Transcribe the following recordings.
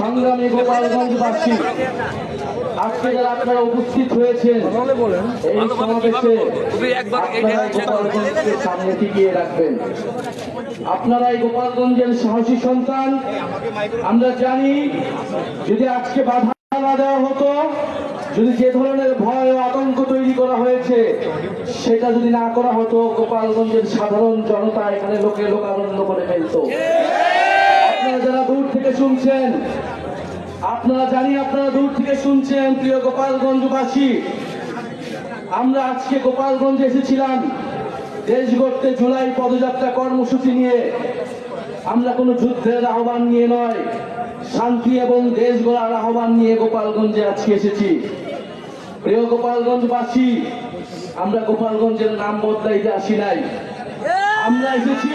সংগ্রামী গোপালগঞ্জবাসী আজকে যারা আপনারা উপস্থিত হয়েছেন, এই সমাবেশে। গোপালগঞ্জকে সামনে টিকিয়ে রাখবেন। আপনারা এই গোপালগঞ্জের সাহসী সন্তান। আমরা জানি, যদি আজকে বাধা না দেওয়া হতো, যদি যে ধরনের ভয় ও আতঙ্ক তৈরি করা হয়েছে, সেটা যদি না করা হতো গোপালগঞ্জের সাধারণ জনতা এখানে লোকে লোকারণ্য করে ফেলতো। আপনারা যারা দূর থেকে শুনছেন, আপনারা জানি আপনারা দূর থেকে শুনছেন, প্রিয় গোপালগঞ্জবাসী। আমরা আজকে গোপালগঞ্জে এসেছিলাম, দেশ গড়তে জুলাই পদযাত্রা কর্মসূচি নিয়ে। আমরা কোনো যুদ্ধের আহ্বান নিয়ে নয়, শান্তি এবং দেশ গড়ার আহ্বান নিয়ে গোপালগঞ্জে আজকে এসেছি। প্রিয় গোপালগঞ্জবাসী, আমরা গোপালগঞ্জের নাম বদলাইতে আসি নাই। আমরা এসেছি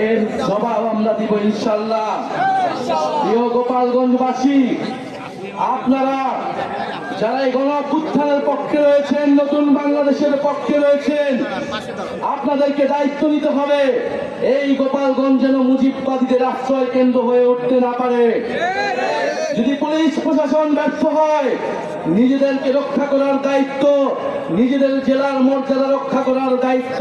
এর জবাব আমরা দিব ইনশাল্লাহ গোপালগঞ্জবাসী আপনারা যারা এই গণ পক্ষে রয়েছেন, নতুন বাংলাদেশের পক্ষে রয়েছেন, আপনাদেরকে দায়িত্ব নিতে হবে। এই গোপালগঞ্জ যেন মুজিববাদীদের আশ্রয় কেন্দ্র হয়ে উঠতে না পারে। যদি পুলিশ প্রশাসন ব্যর্থ হয়, নিজেদেরকে রক্ষা করার দায়িত্ব, নিজেদের জেলার মর্যাদা রক্ষা করার দায়িত্ব,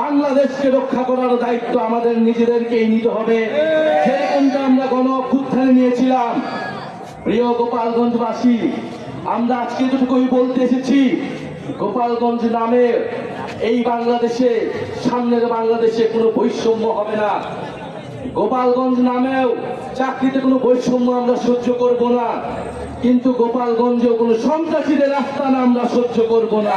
বাংলাদেশকে রক্ষা করার দায়িত্ব আমাদের নিজেদেরকেই নিতে হবে। যেরকমটা আমরা গণ নিয়েছিলাম। প্রিয় গোপালগঞ্জবাসী আমরা আজকে যতটুকুই বলতে এসেছি, গোপালগঞ্জ নামে এই বাংলাদেশে, সামনের বাংলাদেশে কোনো বৈষম্য হবে না। গোপালগঞ্জ নামেও চাকরিতে কোনো বৈষম্য আমরা সহ্য করব না, কিন্তু গোপালগঞ্জেও কোনো সন্ত্রাসীদের রাস্তা না আমরা সহ্য করব না।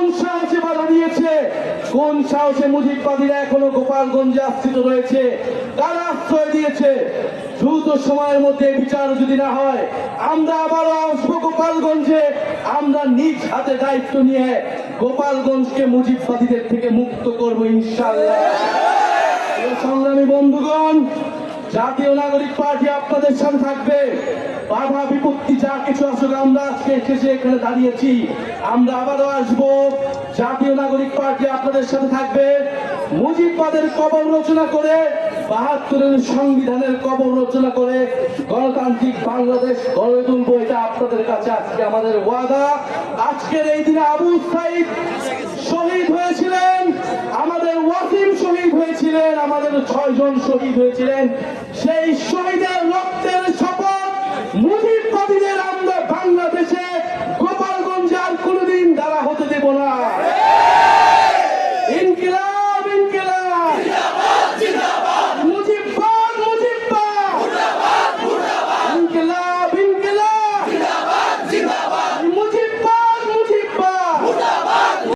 বাধা দিয়েছে কোন সাহসে মুজিববাদীরা এখনও গোপালগঞ্জে আশ্রিত রয়েছে? কারা আশ্রয় দিয়েছে? দ্রুত সময়ের মধ্যে বিচার যদি না হয়, আমরা আবারও আসব গোপালগঞ্জে। আমরা নিজ হাতে দায়িত্ব নিয়ে গোপালগঞ্জকে মুজিববাদীদের থেকে মুক্ত করব ইনশাল্লাহ সংগ্রামী বন্ধুগণ জাতীয় নাগরিক পার্টি আপনাদের সামনে থাকবে। বাধা, বিপত্তি, যা কিছু আসলে আমরা আজকে শেষে এখানে দাঁড়িয়েছি। আমরা আবারও আসব। জাতীয় নাগরিক পার্টি আপনাদের সাথে থাকবে। মুজিবাদের কবর রচনা করে, বাহাত্তরের সংবিধানের কবর রচনা করে, গণতান্ত্রিক বাংলাদেশ গড়ে তুলব, এটা আপনাদের কাছে আজকে আমাদের ওয়াদা। আজকের এই দিনে আবু সাইদ শহীদ হয়েছিলেন, আমাদের ওয়াসিম শহীদ হয়েছিলেন, আমাদের ছয়জন শহীদ হয়েছিলেন। সেই শহীদের রক্তের শপথ মুজিব